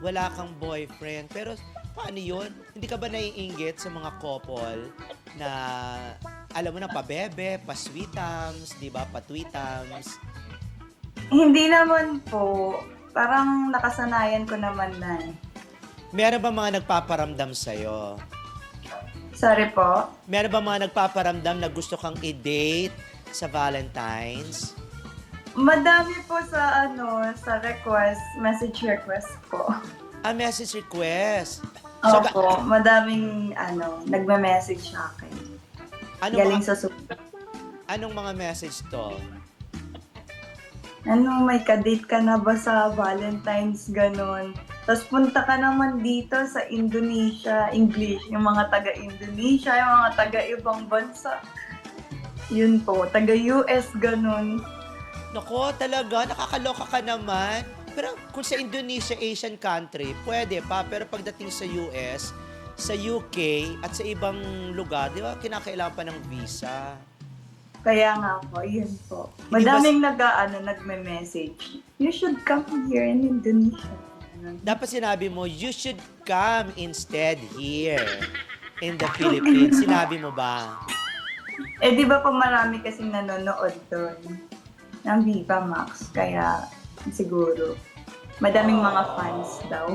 wala kang boyfriend. Pero paano yun? Hindi ka ba naiinggit sa mga couple na alam mo na, pabebe, pasweetams, di ba, patweetams? Hindi naman po. Parang nakasanayan ko naman na eh. Meron ba mga nagpaparamdam sa'yo? Sorry po. Meron ba mga nagpaparamdam na gusto kang i-date sa Valentine's? Madami po sa ano, sa request, message request po. A message request. So, Opo, madaming ano, nagme-message sa akin. ano Galing mga, sa super. anong mga message to? Ano, may kadate ka na ba sa Valentine's, ganon. Tapos punta ka naman dito sa Indonesia, English, yung mga taga-Indonesia, yung mga taga-ibang bansa. Yun po, taga-US, ganon. Nako, talaga, nakakaloka ka naman. Pero kung sa Indonesia, Asian country, pwede pa. Pero pagdating sa US, sa UK, at sa ibang lugar, di ba, kinakailangan pa ng visa. Kaya nga po, yun po. Madaming nag, ano, nagme-message. You should come here in Indonesia. Dapat sinabi mo, you should come instead here in the Philippines. Sinabi mo ba? Eh, di ba po marami kasing nanonood doon ng Viva Max, kaya siguro madaming mga fans daw.